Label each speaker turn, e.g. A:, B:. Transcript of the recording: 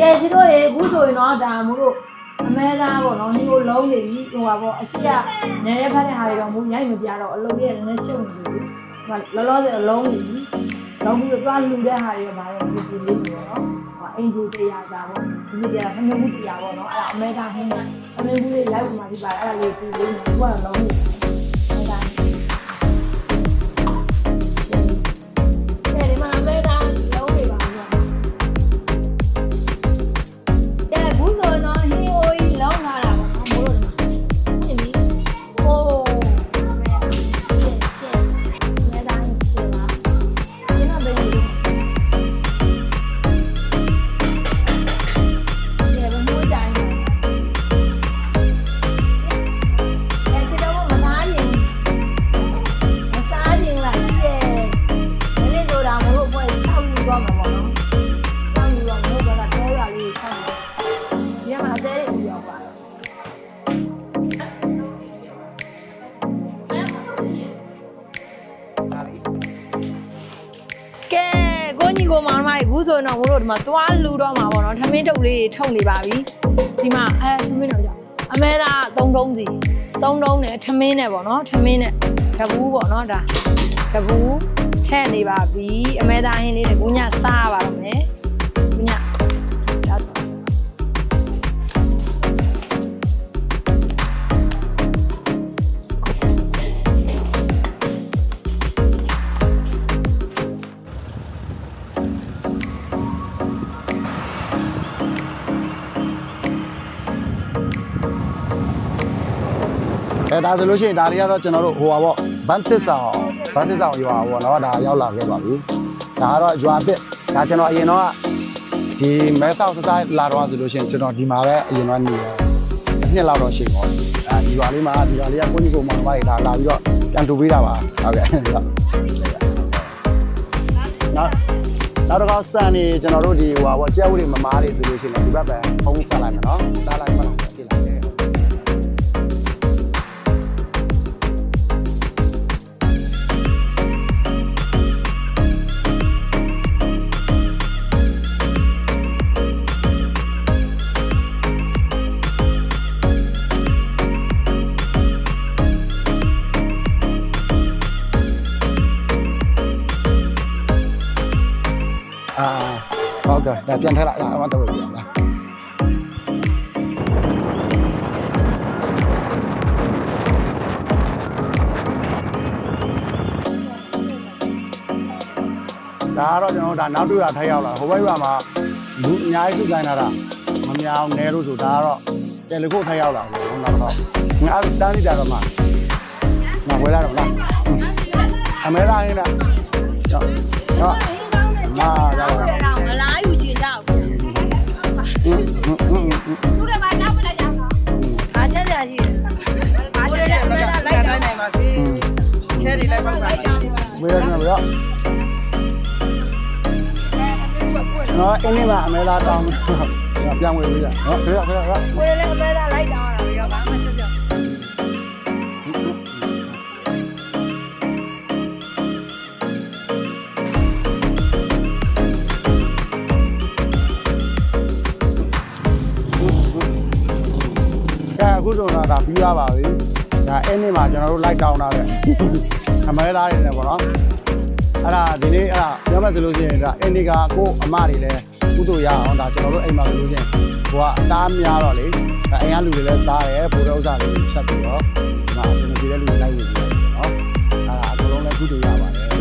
A: ကဲစီတို့ရေအခုဆိုရင်တော့ဒါမို့လို့အမဲသားပေါ့နော်ဒီကိုလုံးနေပြီဟိုပါပေါ့အရှိကနည်းနည်းဖတ်တဲ့ဟာတွေတော့မို့ရိုက်မပြတော့အလုပ်ရဲ့နည်းနည်းရှုပ်နေပြီဟိုလောလောဆယ်အလုံးနေပြီလုံးပြီးတော့တွားလူတဲ့ဟာတွေကဘာလဲဒီဒီလေးမျိုးနော်ဟိုအင်ဂျီတရားကြပေါ့ဒီနေ့တရားခမမှုတရားပေါ့နော်အဲ့ဒါအမဲသားဟင်းအမဲမှုလေးလိုက်ဝင်มาဒီပါအဲ့ဒါလေးဒီလေးမျိုးကတော့လုံးနေ ဆောက်ယူတော့မှာပေါ့နော်ဆောက်ယူတော့မို့ကတော့တော့ရလေးဆောက်ယူဒီမှာအသေးလေးပြောပါ
B: ဒါပြီ
A: ကဲကိုညီကိုမောင်မိုက်အခုဆိုရင်တော့မို့လို့ဒီမှာသွားလူတော့မှာပေါ့နော်ထမင်းထုတ်လေးထုတ်နေပါပြီဒီမှာအဲထမင်းတော့ကြောက်အမဲသား3တုံးစီ3တုံးနဲ့ထမင်းနဲ့ပေါ့နော်ထမင်းနဲ့ကဘူးပေါ့နော်ဒါကဘူး ထည့်နေပါပြီအမဲသားဟင်းလေးနဲ့ကိုညစားရပါတော့မယ်ကိုညဒါ
B: အဲဒါဆိုလို့ရှိရင်ဒါလေးကတော့ကျွန်တော်တို့ဟိုပါပေါ့ဘန်စစ်ဆောင် ဘန်စစ်ဆောင်ရွာပေါ့နော်ဒါရောက်လာခဲ့ပါပြီဒါကတော့ရွာအစ်ဒါကျွန်တော်အရင်တော့ဒီမဲဆောက်စစားလာတော့ဆိုလို့ရှိရင်ကျွန်တော်ဒီမှာပဲအရင်တော့နေတယ်တစ်နှစ်လောက်တော့ရှိပါဘူးအဲဒီရွာလေးမှာဒီရွာလေးကကိုကြီးကိုမောင်မကြီးဒါလာပြီးတော့ပြန်တူပေးတာပါဟုတ်ကဲ့ဟုတ်နောက်နောက်တော့ဆန်နေကျွန်တော်တို့ဒီဟိုပါပေါ့ကျဲဝတွေမမားတွေဆိုလို့ရှိရင်ဒီဘက်ပဲဖုံးဆက်လိုက်မယ်နော်စားလိုက်မှ အာဟုတ်ကဲ့ဒါပြန်ထက်လိုက်ဒါအမတော့ပြန်လားဒါကတော့ကျွန်တော်ဒါနောက်တူတာထိုက်ရောက်လာဟိုဘက်ဘက်မှာလူအများကြီးစုဆိုင်လာတာမများအောင်နဲလို့ဆိုဒါကတော့တယ်လီကိုထိုက်ရောက်လာလို့ဟုတ်လားတော့ငါတန်းစီတာတော့မှငါဝယ်လာတော့လားအမေလာရ
A: င်
C: လား
D: ဟုတ်ဟုတ် လိုက်ပါပါ
B: ဝေရနေပြီတော့နော်အင်းနေမှာအမဲသားတောင်းပြန်
A: အမဲသားလိုက်တောင်းတာရောဘာမှချက်ချက်
B: ကဲအခုဆိုတော့ဒါပြီးရပါပြီဒါအင်းနေမှာကျွန်တော်တို့လိုက်တောင်းတာတဲ့အမဲသားတွေနဲ့ပေါ့နော်အဲ့ဒါဒီနေ့အဲ့ဒါပြောမှဆိုလို့ရှိရင်ဒါအင်းဒီကကိုအမတွေလည်းကုသိုလ်ရအောင်ဒါကျွန်တော်တို့အိမ်မှာဆိုလို့ရှိရင်ဟိုကအသားများတော့လေဒါအိမ်ကလူတွေလည်းစားတယ်ဘိုးတော်ဥစ္စာတွေချက်ပြီးတော့ဒီမှာအစင်ပြေတဲ့လူတွေလိုက်ဝင်ပြီးတော့နော်အဲ့ဒါအကုန်လုံးလည်းကုသိုလ်ရပါတယ်